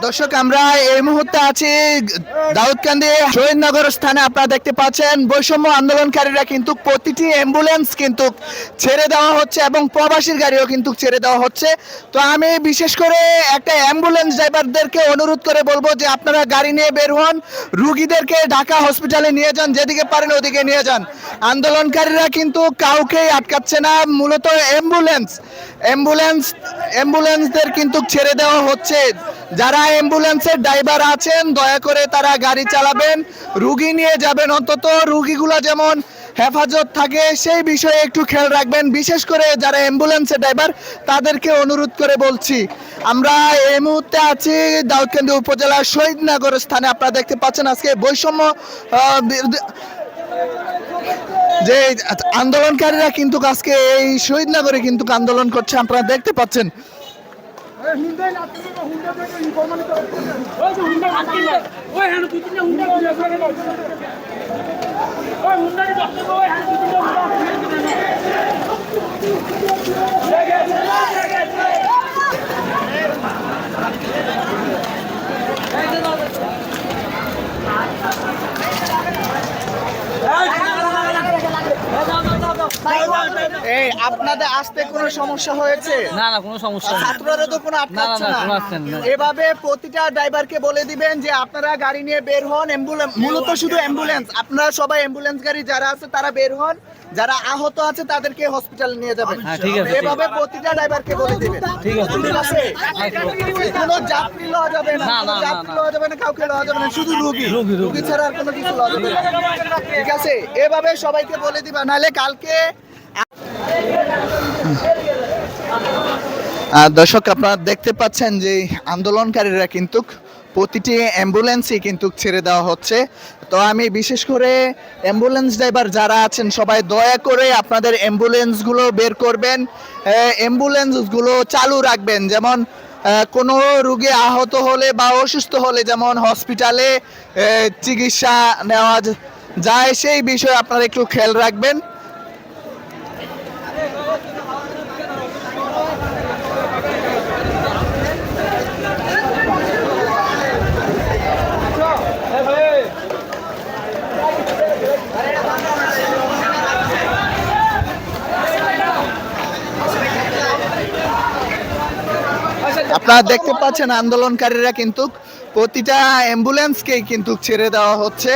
দর্শক আমরা এই মুহূর্তে আছি দাউদকান্দি শহীদনগর স্থানে আপনারা দেখতে পাচ্ছেন, বৈষম্য আন্দোলনকারীরা কিন্তু প্রতিটি অ্যাম্বুলেন্স কিন্তু ছেড়ে দেওয়া হচ্ছে এবং প্রবাসীর গাড়িও কিন্তু ছেড়ে দেওয়া হচ্ছে। তো আমি বিশেষ করে একটা অ্যাম্বুলেন্স ড্রাইভারদেরকে অনুরোধ করে বলব যে আপনারা গাড়ি নিয়ে বের হন, রুগীদেরকে ঢাকা হসপিটালে নিয়ে যান, যেদিকে পারেন ওদিকে নিয়ে যান। আন্দোলনকারীরা কিন্তু কাউকেই আটকাচ্ছে না, মূলত অ্যাম্বুলেন্স অ্যাম্বুলেন্স অ্যাম্বুলেন্সদের কিন্তু ছেড়ে দেওয়া হচ্ছে। যারা অ্যাম্বুলেন্সের ড্রাইভার আছেন, দয়া করে তারা গাড়ি চালাবেন, রুগী নিয়ে যাবেন। অন্তত রুগীগুলো যেমন হেফাজত থাকে, সেই বিষয়ে একটু খেয়াল রাখবেন। বিশেষ করে যারা অ্যাম্বুলেন্সের ড্রাইভার তাদেরকে অনুরোধ করে বলছি। আমরা এই মুহূর্তে আছি দাউদকান্দি উপজেলার শহীদনগর স্থানে। আপনারা দেখতে পাচ্ছেন আজকে বৈষম্য যে আন্দোলনকারীরা কিন্তু আজকে এই শহীদনগরে কিন্তু আন্দোলন করছে। আপনারা দেখতে পাচ্ছেন। হুন্ডা এই আপনাদের আসতে কোনো সমস্যা হয়েছে? না না কোনো সমস্যা নেই। ছাত্ররা তো কোনো আটকাচ্ছে না। এভাবে প্রতিটা ড্রাইভারকে বলে দিবেন যে আপনারা গাড়ি নিয়ে বের হন অ্যাম্বুলেন্স মূলত শুধু অ্যাম্বুলেন্স। আপনারা সবাই অ্যাম্বুলেন্স গাড়ি যারা আছে তারা বের হন। যারা আহত আছে তাদেরকে হসপিটালে নিয়ে যাবেন। হ্যাঁ, এভাবে প্রতিটা ড্রাইভারকে বলে দিবেন। ঠিক আছে। ঠিক আছে? কোনো যাত্রী লওয়া যাবে না। যাত্রী লওয়া যাবে না কাউকে লওয়া যাবে না। শুধু রুগী। রুগী, ছাড়া আর কোনো কিছু লওয়া যাবে না। ঠিক আছে? এভাবে সবাইকে বলে দিবা। নাহলে কালকে দর্শক, আপনারা দেখতে পাচ্ছেন যে আন্দোলনকারীরা কিন্তু প্রতিটি অ্যাম্বুলেন্সই কিন্তু ছেড়ে দেওয়া হচ্ছে। তো আমি বিশেষ করে অ্যাম্বুলেন্স ড্রাইভার যারা আছেন, সবাই দয়া করে আপনাদের অ্যাম্বুলেন্সগুলো বের করবেন। অ্যাম্বুলেন্সগুলো চালু রাখবেন। যেমন কোনো রুগী আহত হলে বা অসুস্থ হলে যেমন হসপিটালে চিকিৎসা নেওয়া যায়, সেই বিষয়ে আপনারা একটু খেয়াল রাখবেন। আপনারা দেখতে পাচ্ছেন আন্দোলনকারীরা কিন্তু প্রতিটা অ্যাম্বুলেন্সকেই কিন্তু ছেড়ে দেওয়া হচ্ছে।